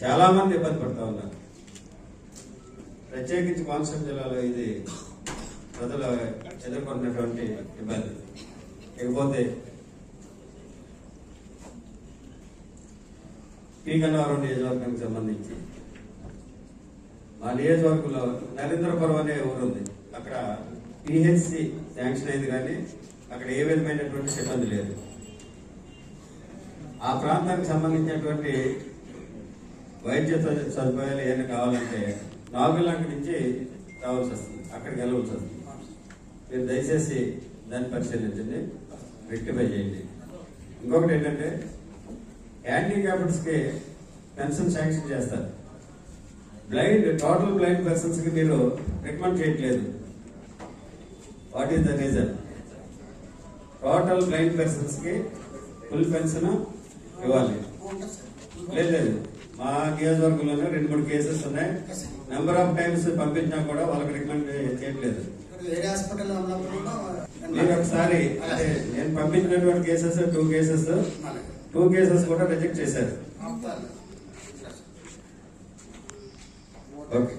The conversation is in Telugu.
చాలా మంది ఇబ్బంది పడతా ఉన్నారు. ప్రత్యేకించి కోనసీమ జిల్లాలో ఇది ప్రజలు ఎదుర్కొన్నటువంటి ఇబ్బంది. ఇకపోతే పీ గన్నవరం నియోజకవర్గానికి సంబంధించి మా నియోజకవర్గంలో నరేంద్రపురం అనే ఊరు ఉంది. అక్కడ పిహెచ్సి శాంక్షన్ అయింది కానీ అక్కడ ఏ విధమైనటువంటి సిబ్బంది లేదు. ఆ ప్రాంతానికి సంబంధించినటువంటి వైద్య సదుపాయాలు ఏమైనా కావాలంటే నాగులంక నుంచి రావాల్సి వస్తుంది. అక్కడికి వెళ్ళవలసి వస్తుంది. మీరు దయచేసి దాన్ని పరిశీలించండి. రెక్టిఫై చేయండి. ఇంకొకటి ఏంటంటే హ్యాండిక్యాప్డ్స్కి పెన్షన్ శాంక్షన్ చేస్తారు. బ్లైండ్ టోటల్ బ్లైండ్ పర్సన్స్కి మీరు రికమెండ్ చేయట్లేదు. What is the reason? Total blind పర్సన్స్కి ఫుల్ పెన్షన్ ఇవ్వాలి. లేదు లేదు. మా నియోజకవర్గంలోనే రెండు మూడు కేసెస్ ఉన్నాయి. నెంబర్ ఆఫ్ టైమ్స్ పంపించినా కూడా వాళ్ళకి రికమెండ్ చేయట్లేదు. మీరు ఒకసారి అంటే నేను పంపించినటువంటి cases two cases two cases కూడా రిజెక్ట్ చేశారు. ఓకే